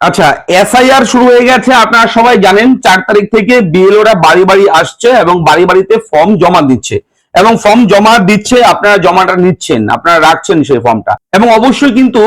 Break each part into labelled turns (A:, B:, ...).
A: আচ্ছা এসআইআর শুরু হয়ে গেছে, আপনারা সবাই জানেন, চার তারিখ থেকে বিএলওরা বাড়ি বাড়ি আসছে এবং বাড়ি বাড়িতে ফর্ম জমা দিচ্ছে। এবং ফর্ম জমা দিচ্ছে, আপনারা জমাটা নিচ্ছেন, আপনারা রাখছেন সেই ফর্মটা এবং অবশ্যই কিন্তু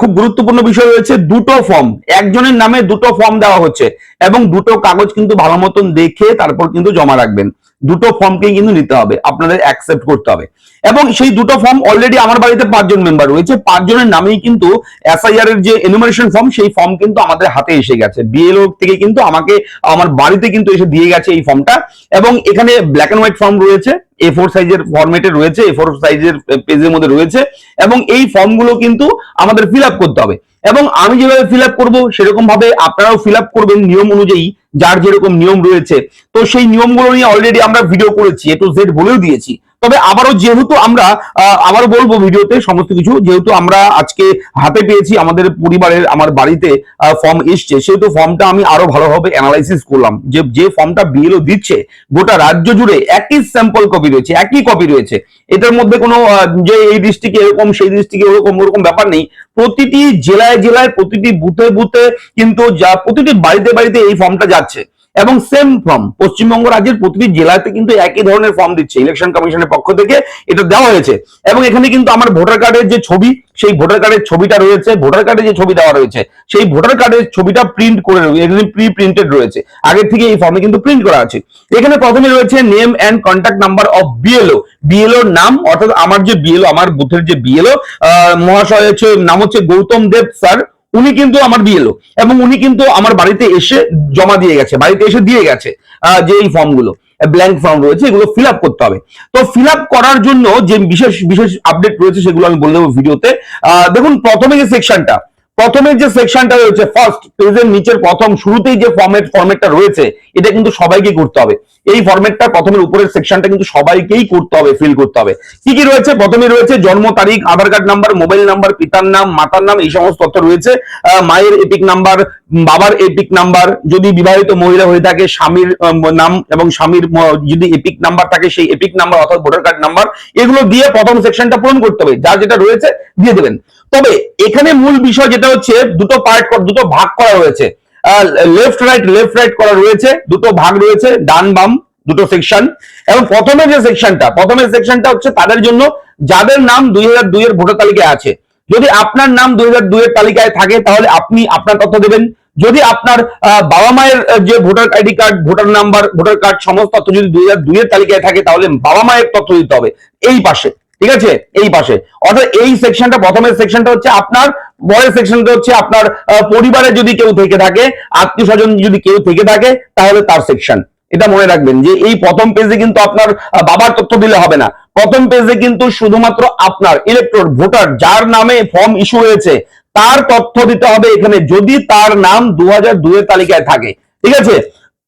A: খুব গুরুত্বপূর্ণ বিষয় রয়েছে, দুটো ফর্ম একজনের নামে দুটো ফর্ম দেওয়া হচ্ছে। এবং দুটো কাগজ কিন্তু ভালো মতন দেখে তারপর কিন্তু জমা রাখবেন। দুটো ফর্মকেই কিন্তু নিতে হবে, আপনাদের অ্যাকসেপ্ট করতে হবে। এবং সেই দুটো ফর্ম অলরেডি আমার বাড়িতে পাঁচজন মেম্বার রয়েছে, পাঁচজনের নামেই কিন্তু এসআইআর এর যে এনুমারেশন ফর্ম সেই ফর্ম কিন্তু আমাদের হাতে এসে গেছে। বিএলও থেকে কিন্তু আমাকে, আমার বাড়িতে কিন্তু এসে দিয়ে গেছে এই ফর্মটা এবং এখানে ব্ল্যাক এন্ড হোয়াইট ফর্ম রয়েছে এ ফোর সাইজের ফরম্যাটে রয়েছে এ ফোর সাইজের পেজের মধ্যে রয়েছে। এবং এই ফর্মগুলো কিন্তু আমাদের ফিল আপ করতে হবে। এবং আমি যেভাবে ফিল আপ করব সেরকম ভাবে আপনারাও ফিল আপ করবেন নিয়ম অনুযায়ী, যার যেরকম নিয়ম রয়েছে। তো সেই নিয়মগুলো নিয়ে অলরেডি আমরা ভিডিও করেছি এ টু জেড বলেও দিয়েছি। তবে আবারও যেহেতু আমরা আবারও বলব ভিডিওতে সমস্ত কিছু, যেহেতু আমরা আজকে হাতে পেয়েছি আমাদের পরিবারের, আমার বাড়িতে ফর্ম এসছে, সেহেতু ফর্মটা আমি আরও ভালোভাবে অ্যানালাইসিস করলাম। যে যে ফর্মটা বিএলও দিচ্ছে, গোটা রাজ্য জুড়ে একই স্যাম্পল কপি রয়েছে, একই কপি রয়েছে। এটার মধ্যে কোনো যে এই ডিস্ট্রিক্টে এরকম, সেই ডিস্ট্রিক্টে ওরকম ওরকম ব্যাপার নেই। প্রতিটি জেলায় জেলায়, প্রতিটি বুথে বুথে কিন্তু যা, প্রতিটি বাড়িতে বাড়িতে এই ফর্মটা যাচ্ছে। এবং সেম ফর্ম পশ্চিমবঙ্গ রাজ্যের প্রতিটি জেলাতে কিন্তু একই ধরনের ফর্ম দিচ্ছে ইলেকশন কমিশনের পক্ষ থেকে, এটা দেওয়া হয়েছে। এবং এখানে কিন্তু আমার ভোটার কার্ডের যে ছবি, সেই ভোটার কার্ডের ছবিটা রয়েছে ভোটার কার্ডে যে ছবি দেওয়া রয়েছে, সেই ভোটার কার্ডের ছবিটা প্রিন্ট করে রয়েছে প্রি প্রিন্টেড রয়েছে। আগের থেকে এই ফর্মে কিন্তু প্রিন্ট করা আছে। এখানে প্রথমে রয়েছে name and contact number of BLO BLO নাম, অর্থাৎ আমার যে বিএলও আমার বুথের যে বিএলও মহাশয় হচ্ছে, নাম হচ্ছে গৌতম দেব স্যার উনি কিন্তু আমার বিএলও এবং উনি কিন্তু আমার বাড়িতে এসে জমা দিয়ে গেছে, বাড়িতে এসে দিয়ে গেছে যে এই ফর্মগুলো ব্ল্যাঙ্ক ফর্ম রয়েছে, এগুলো ফিল করতে হবে। তো ফিল করার জন্য যে বিশেষ বিশেষ আপডেট রয়েছে সেগুলো আমি বলে দেবো ভিডিওতে। দেখুন, প্রথমে যে সেকশনটা প্রথমে যে সেকশনটা রয়েছে ফার্স্ট পেজের নিচের প্রথম শুরুতেই যে ফর্মেট ফর্মেটটা রয়েছে, এটা কিন্তু সবাইকে করতে হবে। এই ফর্মেটটা প্রথমের উপরের সেকশনটা কিন্তু সবাইকেই করতে হবে ফিল করতে হবে। কি কি রয়েছে? প্রথমে রয়েছে জন্ম তারিখ, Aadhaar card number mobile number পিতার নাম, মাতার নাম, এই সমস্ত তথ্য রয়েছে। মায়ের এপিক নাম্বার বাবার এপিক নাম্বার যদি বিবাহিত মহিলা হয়ে থাকে, স্বামীর নাম এবং স্বামীর যদি এপিক নাম্বার থাকে, সেই এপিক নাম্বার অর্থাৎ ভোটার কার্ড নাম্বার এগুলো দিয়ে প্রথম সেকশনটা পূরণ করতে হবে। যার যেটা রয়েছে, দিয়ে দেবেন। তবে এখানে মূল বিষয় যেটা হচ্ছে, দুটো পার্ট দুটো ভাগ করা হয়েছে লেফট রাইট লেফট রাইট করা রয়েছে, দুটো ভাগ রয়েছে, ডান, বাম, দুটো সেকশন এবং প্রথমে যে সেকশনটা প্রথমে সেকশনটা হচ্ছে তাদের জন্য যাদের নাম দুই হাজার দুই এর ভোটার তালিকায় আছে। যদি আপনার নাম দুই হাজার দুই এর তালিকায় থাকে, তাহলে আপনি আপনার তথ্য দেবেন। যদি আপনার বাবা মায়ের যে voter ID card, voter number, voter card, সমস্ত তথ্য যদি দুই হাজার দুই এর তালিকায় থাকে, তাহলে বাবা মায়ের তথ্য দিতে হবে। এই পাশে। ঠিক আছে? এই পাশে। অর্থাৎ এই সেকশনটা প্রথমের সেকশনটা হচ্ছে আপনার পরের সেকশনটা হচ্ছে আপনার পরিবারে যদি কেউ থেকে থাকে আত্মীয় স্বজন যদি কেউ থেকে থাকে, তাহলে তার সেকশন এটা মনে রাখবেন যে এই প্রথম পেজে কিন্তু আপনার বাবার তথ্য দিলে হবে না। প্রথম পেজে কিন্তু শুধুমাত্র আপনার ইলেকট্রোড ভোটার যার নামে ফর্ম ইস্যু হয়েছে, তার তথ্য দিতে হবে এখানে, যদি তার নাম দু হাজার দুয়ের তালিকায় থাকে। ঠিক আছে?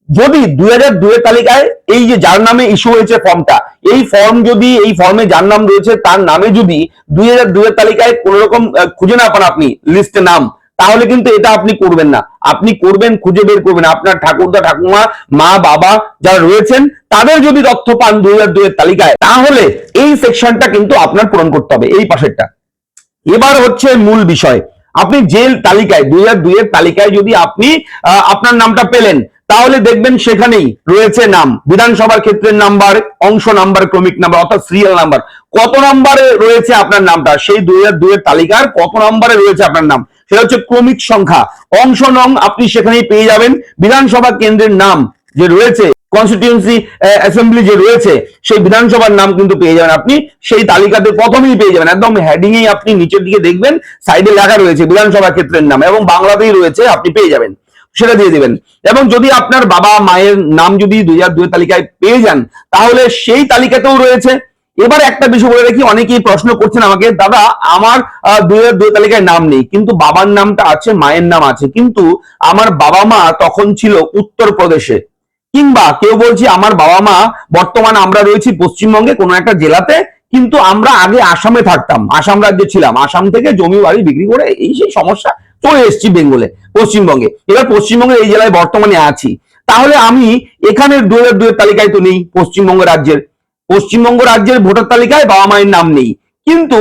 A: যদি দুই হাজার দুয়ের তালিকায় এই যে যার নামে ইস্যু হয়েছে ফর্মটা এই ফর্ম যদি, এই ফর্মে যার নাম রয়েছে, তার নামে যদি দুই হাজার দুয়ের তালিকায় কোন রকম খুঁজে না পান আপনি লিস্টে নাম, তাহলে কিন্তু এটা আপনি করবেন না। আপনি করবেন, খুঁজে বের করবেন। আপনার ঠাকুরদা, ঠাকুমা, মা, বাবা যারা রয়েছেন, তাদের যদি তথ্য পান দুই হাজার দুয়ের তালিকায়, তাহলে এই সেকশনটা কিন্তু আপনার পূরণ করতে হবে, এই পাশেরটা। এবার হচ্ছে মূল বিষয়। আপনি যে তালিকায় দুই হাজার দুইয়ের তালিকায় যদি আপনি আপনার নামটা পেলেন তাহলে দেখবেন সেখানেই রয়েছে নাম। বিধানসভার ক্ষেত্রের নাম্বার, অংশ নাম্বার, ক্রমিক নাম্বার, অর্থাৎ সিরিয়াল নাম্বার। কত নম্বরে রয়েছে আপনার নামটা? সেই দুই হাজার দুইয়ের তালিকার কত নম্বরে রয়েছে আপনার নাম? সেটা হচ্ছে ক্রমিক সংখ্যা। অংশ নং আপনি সেখানেই পেয়ে যাবেন। বিধানসভা কেন্দ্রের নাম যে রয়েছে কনস্টিটিউন্সি অ্যাসেম্বলি যে রয়েছে, সেই বিধানসভার নাম কিন্তু পেয়ে যাবেন আপনি। সেই তালিকাতে প্রথমেই পেয়ে যাবেন। একদম হেডিং আপনি নিচের দিকে দেখবেন সাইডে লেখা রয়েছে বিধানসভা ক্ষেত্রের নাম এবং বাংলাতেই রয়েছে, আপনি পেয়ে যাবেন। সেটা দিয়ে দিবেন। এবং যদি আপনার বাবা মায়ের নাম যদি দুই হাজার দুই তালিকায় পেয়ে যান, তাহলে সেই তালিকাতেও রয়েছে। এবার একটা বিষয় বলে রাখি, অনেকেই প্রশ্ন করছেন আমাকে, দাদা, আমার দুই হাজার দুই তালিকায় নাম নেই, কিন্তু বাবার নামটা আছে, মায়ের নাম আছে, কিন্তু আমার বাবা মা তখন ছিল উত্তর প্রদেশে কিংবা কেউ বলছি, আমার বাবা মা, বর্তমানে আমরা রয়েছি পশ্চিমবঙ্গে কোনো একটা জেলাতে, কিন্তু আমরা আগে আসামে থাকতাম, আসাম রাজ্যে ছিলাম। আসাম থেকে জমি বাড়ি বিক্রি করে এই সেই সমস্যা চলে এসেছি বেঙ্গলে, পশ্চিমবঙ্গে। এবার পশ্চিমবঙ্গের এই জেলায় বর্তমানে আছি। তাহলে আমি এখানে দু হাজার দুয়ের তালিকায় তো নেই, পশ্চিমবঙ্গ রাজ্যের। পশ্চিমবঙ্গ রাজ্যের ভোটার তালিকায় বাবা মায়ের নাম নেই। কিন্তু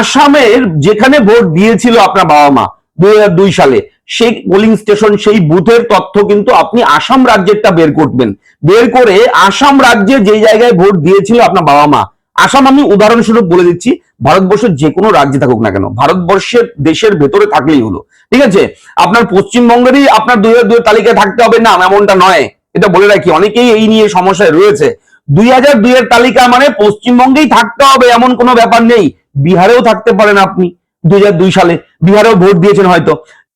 A: আসামের যেখানে ভোট দিয়েছিল আপনার বাবা মা দুই হাজার দুই সালে, সেই পোলিং স্টেশন সেই বুথের তথ্য কিন্তু আপনি আসাম রাজ্যেরটা বের করবেন। বের করে আসাম রাজ্যে যে জায়গায় ভোট দিয়েছিল আপনার বাবা মা আসাম আমি উদাহরণস্বরূপ বলে দিচ্ছি ভারতবর্ষের যে কোনো রাজ্যে থাকুক না কেন, ভারতবর্ষের দেশের ভেতরে থাকলেই হলো। ঠিক আছে? আপনার পশ্চিমবঙ্গেরই আপনার দুই হাজার দুই তালিকায় থাকতে হবে না, এমনটা নয়। এটা বলে রাখি, অনেকেই এই নিয়ে সমস্যায় রয়েছে। দুই হাজার দুইয়ের তালিকা মানে পশ্চিমবঙ্গেই থাকতে হবে, এমন কোনো ব্যাপার নেই। বিহারেও থাকতে পারেন আপনি, দুই হাজার দুই সালে। বিহারেও ভোট দিয়েছেন হয়তো।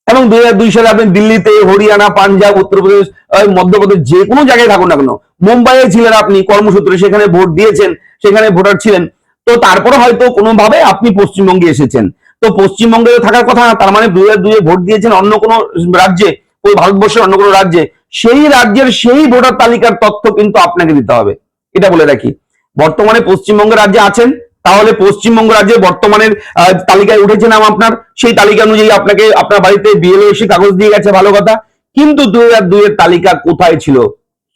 A: এবং দুই হাজার দুই সালে আপনি দিল্লিতে হরিয়ানা পাঞ্জাব উত্তরপ্রদেশ মধ্যপ্রদেশ যে কোনো জায়গায় থাকুন না কেন মুম্বাইয়ে ছিলেন আপনি কর্মসূত্রে সেখানে ভোট দিয়েছেন সেখানে ভোটার ছিলেন। তো তারপরে হয়তো কোনোভাবে আপনি পশ্চিমবঙ্গে এসেছেন। তো পশ্চিমবঙ্গে থাকার কথা না, তার মানে দুই হাজার দুইয়ে ভোট দিয়েছেন অন্য কোনো রাজ্যে ওই ভারতবর্ষের অন্য কোনো রাজ্যে। সেই রাজ্যের সেই ভোটার তালিকার তথ্য কিন্তু আপনাকে দিতে হবে। এটা বলে রাখি। বর্তমানে পশ্চিমবঙ্গের রাজ্যে আছেন তাহলে পশ্চিমবঙ্গ রাজ্যে বর্তমানের তালিকায় উঠেছে নাম আপনার? সেই তালিকা অনুযায়ী আপনাকে, আপনার বাড়িতে বিএলও এসে কাগজ দিয়ে গেছে, ভালো কথা। কিন্তু দুই হাজার দুইয়ের তালিকা কোথায় ছিল?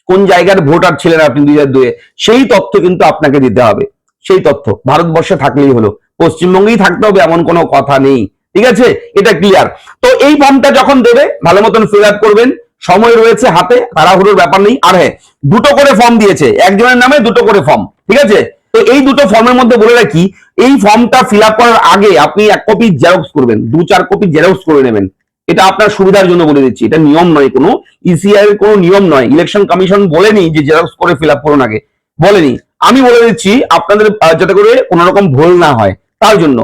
A: কোন জায়গার ভোটার ছিলেন আপনি দুই হাজার দুইয়ে সেই তথ্য কিন্তু আপনাকে দিতে হবে। সেই তথ্য ভারতবর্ষে থাকলেই হলো। পশ্চিমবঙ্গেই থাকতে হবে এমন কোনো কথা নেই। ঠিক আছে? এটা ক্লিয়ার তো এই ফর্মটা যখন দেবে, ভালো মতন ফিল আপ করবেন। সময় রয়েছে হাতে, তাড়াহুড়োর ব্যাপার নেই। আর হ্যাঁ দুটো করে ফর্ম দিয়েছে। একজনের নামে দুটো করে ফর্ম ঠিক আছে? তো এই দুটো ফর্মের মধ্যে বলে রাখি, এই ফর্মটা ফিল করার আগে আপনি এক কপি জেরক্স করবেন, দু চার কপি জেরক্স করে নেবেন। এটা আপনার সুবিধার জন্য বলে দিচ্ছি, এটা নিয়ম নয় কোনো ইসিআই এর কোনো নিয়ম নয়। ইলেকশন কমিশন বলেনি যে জেরক্স করে ফিল আপ করুন আগে, বলেনি। আমি বলে দিচ্ছি, আপনাদের যাতে করে কোনো রকম ভুল না হয়, তার জন্য।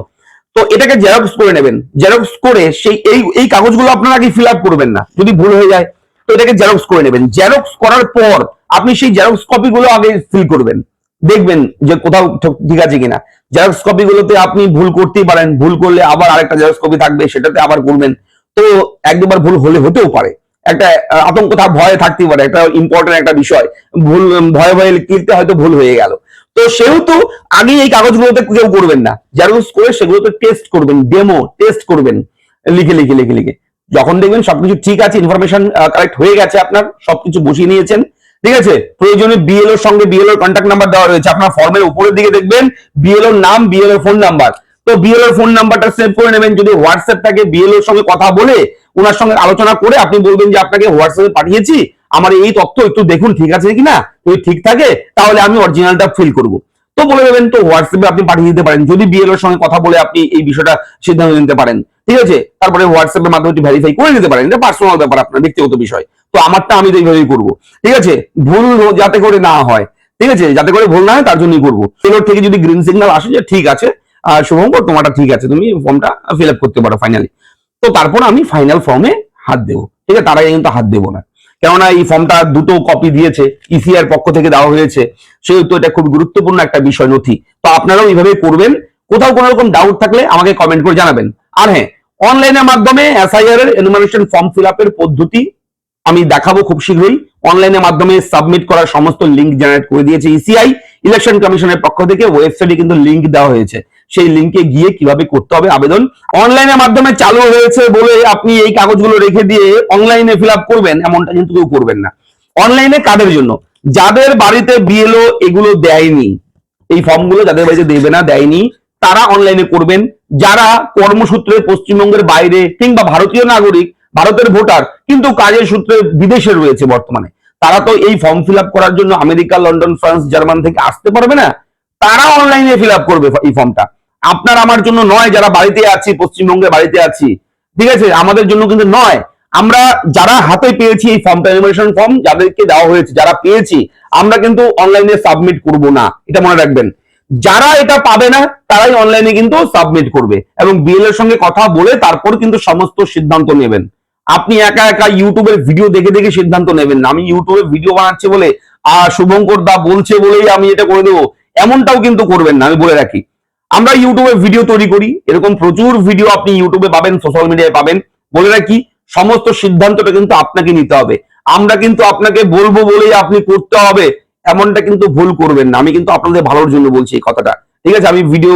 A: তো এটাকে জেরক্স করে নেবেন। জেরক্স করে সেই, এই এই কাগজগুলো আপনারা আগে ফিল করবেন না, যদি ভুল হয়ে যায়। তো এটাকে জেরক্স করে নেবেন। জেরক্স করার পর আপনি সেই জেরক্স কপি গুলো আগে ফিল করবেন। দেখবেন যে কোথাও ঠিক- আছে কিনা। জেরক্স কপি গুলোতে আপনি ভুল করতেই পারেন, ভুল করলে আবার আরেকটা জেরক্স কপি থাকবে, সেটাতে আবার করবেন। তো এক দুবার ভুল হলে হতেও পারে। একটা আতঙ্ক থাক, ভয়ে থাকতেই পারে, একটা ইম্পর্টেন্ট একটা বিষয়। ভুল ভয়ে ভয়ে লিখতে হয়তো ভুল হয়ে গেল। তো সেহেতু আগে এই কাগজগুলোতে কেউ করবেন না। জেরক্স করে সেগুলোতে টেস্ট করবেন ডেমো টেস্ট করবেন। লিখে লিখে লিখে লিখে। যখন দেখবেন সবকিছু ঠিক আছে ইনফরমেশন কারেক্ট হয়ে গেছে আপনার, সবকিছু বসিয়ে নিয়েছেন ঠিক আছে? প্রয়োজনে বিএলও সঙ্গে বিএলও কন্ট্যাক্ট নাম্বার দেওয়া রয়েছে। আপনার ফর্মের উপরের দিকে দেখবেন বিএলও নাম বিএলও ফোন নাম্বার তো বিএলও ফোন নাম্বারটা সেভ করে নেবেন। যদি হোয়াটসঅ্যাপ থাকে বিএলওর সঙ্গে কথা বলে ওনার সঙ্গে আলোচনা করে আপনি বলবেন যে, আপনাকে হোয়াটসঅ্যাপে পাঠিয়েছি। আমার এই তথ্য একটু দেখুন, ঠিক আছে কিনা? যদি ঠিক থাকে, তাহলে আমি অরিজিনালটা ফিল করব। তো বলে দেবেন, তো হোয়াটসঅ্যাপে আপনি পাঠিয়ে দিতে পারেন। যদি বিএলওর সঙ্গে কথা বলে আপনি এই বিষয়টা সিদ্ধান্ত নিতে পারেন। ঠিক আছে? তারপরে হোয়াটসঅ্যাপের মাধ্যমে ভেরিফাই করে নিতে পারেন। এটা পার্সোনাল ব্যাপার, আপনার ব্যক্তিগত বিষয়। তো আমারটা আমি তো এইভাবেই করব। ঠিক আছে? ভুল যাতে করে না হয়। ঠিক আছে? যাতে করে ভুল না হয়, তার জন্যই করব। বিএলওর থেকে যদি গ্রিন সিগন্যাল আসে যে ঠিক আছে, আর শুভঙ্কর, তোমারটা ঠিক আছে। তুমি ফর্মটা ফিল আপ করতে পারো ফাইনালি তো তারপর আমি ফাইনাল ফর্মে হাত দেবো। ঠিক আছে? তার আগে কিন্তু হাত দেবো না। কেননা এই ফর্মটা দুটো কপি দিয়েছে। ইসিআর পক্ষ থেকে দেওয়া হয়েছে। সেহেতু এটা খুব গুরুত্বপূর্ণ একটা বিষয় নথি। তো আপনারাও এইভাবে করবেন। কোথাও কোনো রকম ডাউট থাকলে আমাকে কমেন্ট করে জানাবেন। আর হ্যাঁ অনলাইনের মাধ্যমে এসআইআর এর এনুমারেশন ফর্ম ফিল আপের পদ্ধতি আমি দেখাবো খুব শীঘ্রই। অনলাইনের মাধ্যমে সাবমিট করার সমস্ত লিঙ্ক জেনারেট করে দিয়েছে ইসিআই ইলেকশন কমিশনের পক্ষ থেকে। ওয়েবসাইটে কিন্তু লিঙ্ক দেওয়া হয়েছে। সেই লিঙ্কে গিয়ে কীভাবে করতে হবে আবেদন। অনলাইনের মাধ্যমে চালু হয়েছে বলে আপনি এই কাগজগুলো রেখে দিয়ে অনলাইনে ফিল করবেন, এমনটা কিন্তু কেউ করবেন না। অনলাইনে কাদের জন্য? যাদের বাড়িতে বিএলও এগুলো দেয়নি, এই ফর্মগুলো যাদের বাড়িতে দেবে না, দেয়নি, তারা অনলাইনে করবেন। যারা কর্মসূত্রে পশ্চিমবঙ্গের বাইরে কিংবা ভারতীয় নাগরিক, ভারতের ভোটার, কিন্তু কাজের সূত্রে বিদেশে রয়েছে বর্তমানে, তারা তো এই ফর্ম ফিল করার জন্য আমেরিকা, লন্ডন, ফ্রান্স, জার্মান থেকে আসতে পারবে না? তারা অনলাইনে ফিল করবে এই ফর্মটা আপনার আমার জন্য নয়, যারা বাড়িতে আছি পশ্চিমবঙ্গে বাড়িতে আছি, ঠিক আছে? আমাদের জন্য কিন্তু নয়। আমরা যারা হাতে পেয়েছি এই ফর্মটা এনিমেশন ফর্ম যাদেরকে দেওয়া হয়েছে, যারা পেয়েছি, আমরা কিন্তু অনলাইনে সাবমিট করব না। এটা মনে রাখবেন। যারা এটা পাবে না, তারাই অনলাইনে কিন্তু সাবমিট করবে। এবং বিএল এর সঙ্গে কথা বলে তারপর কিন্তু সমস্ত সিদ্ধান্ত নেবেন। আপনি একা একা ইউটিউবের ভিডিও দেখে দেখে সিদ্ধান্ত নেবেন না। আমি ইউটিউবে ভিডিও বানাচ্ছি বলে, আর শুভঙ্কর দা বলছে বলেই আমি এটা করে দেবো, এমনটাও কিন্তু করবেন না, আমি বলে রাখি। আমরা ইউটিউবে ভিডিও তৈরি করি, এরকম প্রচুর ভিডিও আপনি ইউটিউবে পাবেন সোশ্যাল মিডিয়ায় পাবেন। বলে রাখি, সমস্ত সিদ্ধান্তটা কিন্তু আপনাকে নিতে হবে। আমরা কিন্তু আপনাকে বলব বলেই আপনি করতে হবে। এমনটা কিন্তু ভুল করবেন না। আমি কিন্তু আপনাদের ভালোর জন্য বলছি এই কথাটা। ঠিক আছে? আমি ভিডিও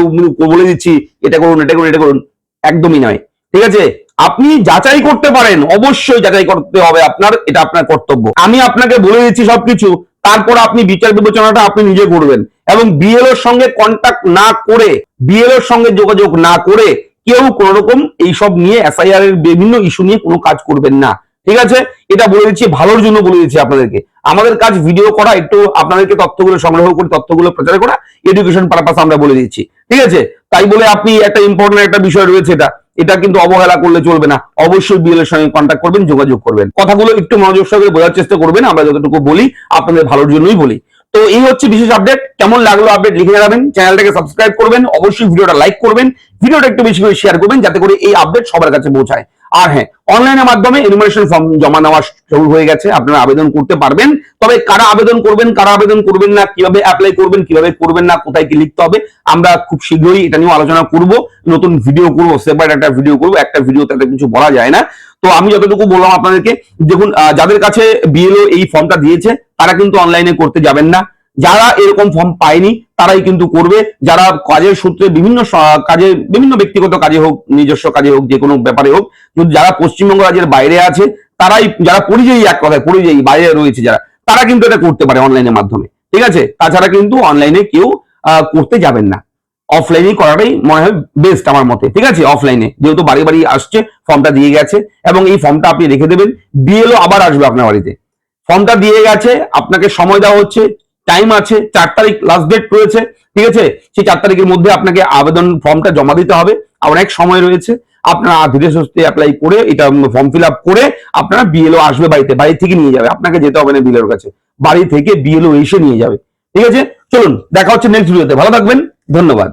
A: বলে দিচ্ছি, এটা করুন এটা করুন এটা করুন। একদমই নয়। ঠিক আছে? আপনি যাচাই করতে পারেন। অবশ্যই যাচাই করতে হবে আপনার, এটা আপনার কর্তব্য। আমি আপনাকে বলে দিচ্ছি সবকিছু। তারপর আপনি বিচার বিবেচনাটা আপনি নিজে করবেন। এবং বিএলওর সঙ্গে কন্ট্যাক্ট না করে বিএলওর সঙ্গে যোগাযোগ না করে কেউ কোনো রকম এইসব নিয়ে এসআইআর এর বিভিন্ন ইস্যু নিয়ে কোনো কাজ করবেন না। ঠিক আছে? এটা বলে দিচ্ছি, ভালোর জন্য বলে দিচ্ছি আপনাদেরকে। আমাদের কাজ ভিডিও করা, একটু আপনাদেরকে তথ্যগুলো সংগ্রহ করে, তথ্যগুলো প্রচার করা এডুকেশন পারপাস আমরা বলে দিচ্ছি। ঠিক আছে? তাই বলে আপনি একটা ইম্পর্টেন্ট একটা বিষয় রয়েছে এটা। এটা কিন্তু অবহেলা করলে চলবে না। অবশ্যই বিএল এর সঙ্গে কন্ট্যাক্ট করবেন, যোগাযোগ করবেন। কথাগুলো একটু মনোযোগ সহকারে বোঝার চেষ্টা করবেন, আমরা যতটুকু বলি, আপনাদের ভালোর জন্যই বলি। তো এই হচ্ছে বিশেষ আপডেট কেমন লাগল আপডেট লিখে জানাবেন চ্যানেলটাকে সাবস্ক্রাইব করবেন, অবশ্যই ভিডিওটা লাইক করবেন ভিডিওটা একটু বেশি করে শেয়ার করবেন, যাতে করে এই আপডেট সবার কাছে পৌঁছায়। আর হ্যাঁ অনলাইনের মাধ্যমে এনুমারেশন ফর্ম জমা নেওয়া শুরু হয়ে গেছে, আপনারা আবেদন করতে পারবেন। তবে কারা আবেদন করবেন, কারা আবেদন করবেন না, কীভাবে অ্যাপ্লাই করবেন, কীভাবে করবেন না, কোথায় কি লিখতে হবে, আমরা খুব শীঘ্রই এটা নিয়ে আলোচনা করব, নতুন ভিডিও করব সেপারেট একটা ভিডিও করব, একটা ভিডিও তাতে কিছু বলা যায় না। তো আমি যতটুকু বললাম আপনাদেরকে, দেখুন যাদের কাছে বিএলও এই ফর্মটা দিয়েছে, তারা কিন্তু অনলাইনে করতে যাবেন না। যারা এরকম ফর্ম পায়নি, তারাই কিন্তু করবে। যারা কাজের সূত্রে বিভিন্ন কাজে, বিভিন্ন ব্যক্তিগত কাজে হোক, নিজস্ব কাজে হোক, যে কোনো ব্যাপারে হোক যারা পশ্চিমবঙ্গ রাজ্যের বাইরে আছে, তারাই, যারা পরিযায়ী এক কথায়, পরিযায়ী বাইরে রয়েছে যারা, তারা কিন্তু এটা করতে পারে অনলাইনের মাধ্যমে। ঠিক আছে? তাছাড়া কিন্তু অনলাইনে কেউ করতে যাবেন না। অফলাইনে করাটাই মনে হয় বেস্ট আমার মতে। ঠিক আছে? অফলাইনে যেহেতু বাড়ি বাড়ি আসছে ফর্মটা দিয়ে গেছে, এবং এই ফর্মটা আপনি রেখে দেবেন, বিএলও আবার আসবে আপনার বাড়িতে। ফর্মটা দিয়ে গেছে, আপনাকে সময় দেওয়া হচ্ছে টাইম আছে, চার তারিখ লাস্ট ডেট রয়েছে, ঠিক আছে? সেই চার তারিখের মধ্যে আপনাকে আবেদন ফর্মটা জমা দিতে হবে। অনেক সময় রয়েছে, আপনারা ধীরে সুস্থে অ্যাপ্লাই করে এটা ফর্ম ফিল আপ করে আপনারা বিএলও আসবে বাড়িতে, বাড়ি থেকে নিয়ে যাবে, আপনাকে যেতে হবে না বিএলওর কাছে। বাড়ি থেকে বিএলও এসে নিয়ে যাবে, ঠিক আছে? চলুন, দেখা হচ্ছে নেক্সট ভিডিওতে ভালো থাকবেন, ধন্যবাদ।